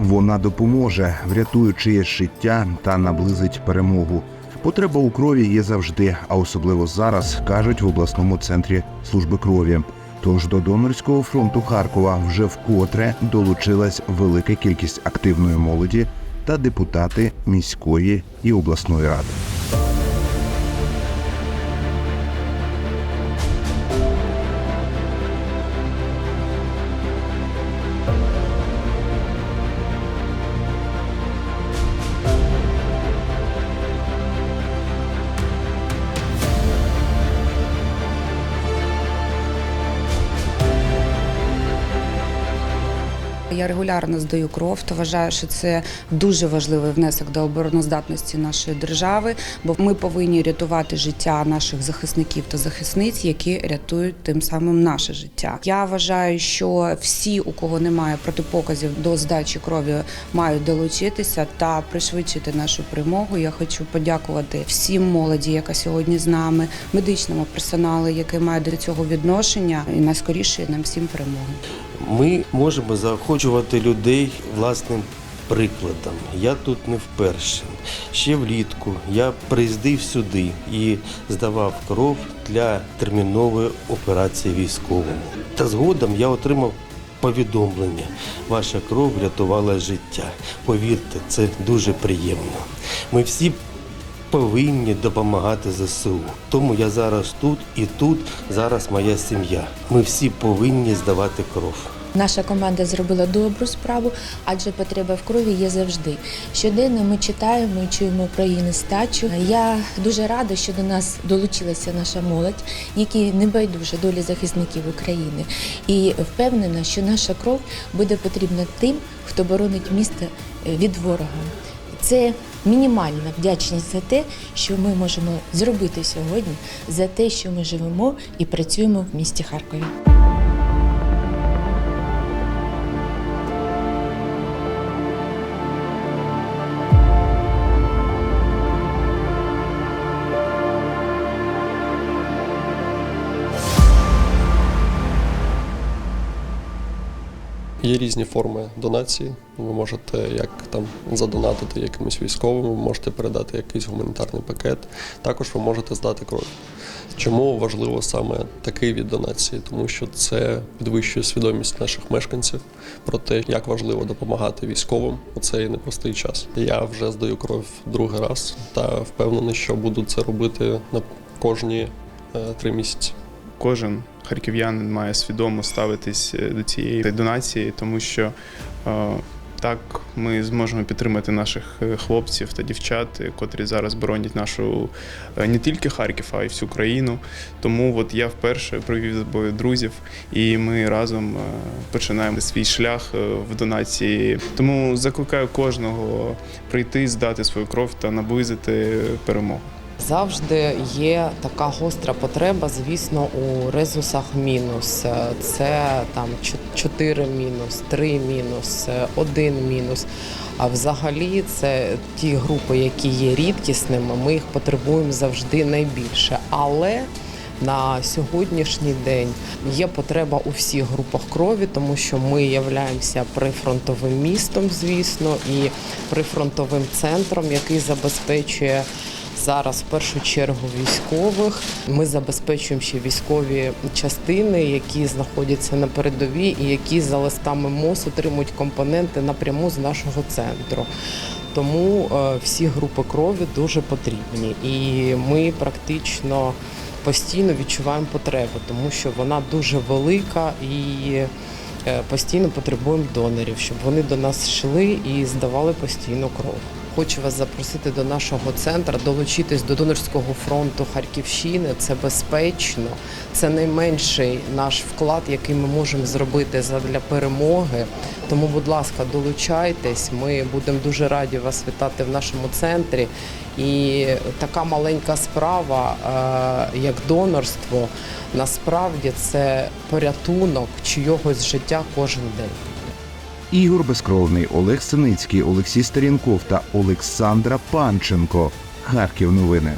Вона допоможе, врятує чиєсь життя та наблизить перемогу. Потреба у крові є завжди, а особливо зараз кажуть в обласному центрі служби крові. Тож до донорського фронту Харкова вже вкотре долучилась велика кількість активної молоді та депутати міської і обласної ради. Я регулярно здаю кров, то вважаю, що це дуже важливий внесок до обороноздатності нашої держави, бо ми повинні рятувати життя наших захисників та захисниць, які рятують тим самим наше життя. Я вважаю, що всі, у кого немає протипоказів до здачі крові, мають долучитися та пришвидшити нашу перемогу. Я хочу подякувати всім молоді, яка сьогодні з нами, медичному персоналу, який має до цього відношення, і найскоріше нам всім перемоги. Ми можемо заохочувати людей власним прикладом. Я тут не вперше. Ще влітку я приїздив сюди і здавав кров для термінової операції військовому. Та згодом я отримав повідомлення. Ваша кров врятувала життя. Повірте, це дуже приємно. Ми всі повинні допомагати ЗСУ. Тому я зараз тут і тут зараз моя сім'я. Ми всі повинні здавати кров. Наша команда зробила добру справу, адже потреба в крові є завжди. Щоденно ми читаємо і чуємо про її нестачу. Я дуже рада, що до нас долучилася наша молодь, які не байдуже долі захисників України, і впевнена, що наша кров буде потрібна тим, хто боронить місто е, від ворога. Це мінімальна вдячність за те, що ми можемо зробити сьогодні, за те, що ми живемо і працюємо в місті Харкові. Є різні форми донації. Ви можете як там задонатити якимось військовим, ви можете передати якийсь гуманітарний пакет. Також ви можете здати кров. Чому важливо саме такий від донації? Тому що це підвищує свідомість наших мешканців про те, як важливо допомагати військовим у цей непростий час. Я вже здаю кров другий раз та впевнений, що буду це робити на кожні е, три місяці. кожен харків'янин має свідомо ставитись е, до цієї донації, тому що е, так ми зможемо підтримати наших е, хлопців та дівчат, котрі зараз боронять нашу не тільки Харків, а й всю країну. Тому от я вперше привів з собою друзів, і ми разом починаємо свій шлях в донації. Тому закликаю кожного прийти, здати свою кров та наблизити перемогу. Завжди є така гостра потреба, звісно, у резусах мінус. Це там 4 мінус, 3 мінус, 1 мінус. А взагалі це ті групи, які є рідкісними, ми їх потребуємо завжди найбільше. Але на сьогоднішній день є потреба у всіх групах крові, тому що ми являємося прифронтовим містом, звісно, і прифронтовим центром, який забезпечує зараз в першу чергу військових. Ми забезпечуємо ще військові частини, які знаходяться на передовій і які за листами МОЗ отримують компоненти напряму з нашого центру. Тому е, всі групи крові дуже потрібні, і ми практично постійно відчуваємо потребу, тому що вона дуже велика і е, постійно потребуємо донорів, щоб вони до нас йшли і здавали постійно кров. Хочу вас запросити до нашого центру, долучитись до донорського фронту Харківщини. Це безпечно, це найменший наш вклад, який ми можемо зробити для перемоги. Тому, будь ласка, долучайтесь. Ми будемо дуже раді вас вітати в нашому центрі. І така маленька справа, е, як донорство, насправді це порятунок чийогось життя кожен день. Ігор Безкровний, Олег Синицький, Олексій Старінков та Олександра Панченко. Харків новини.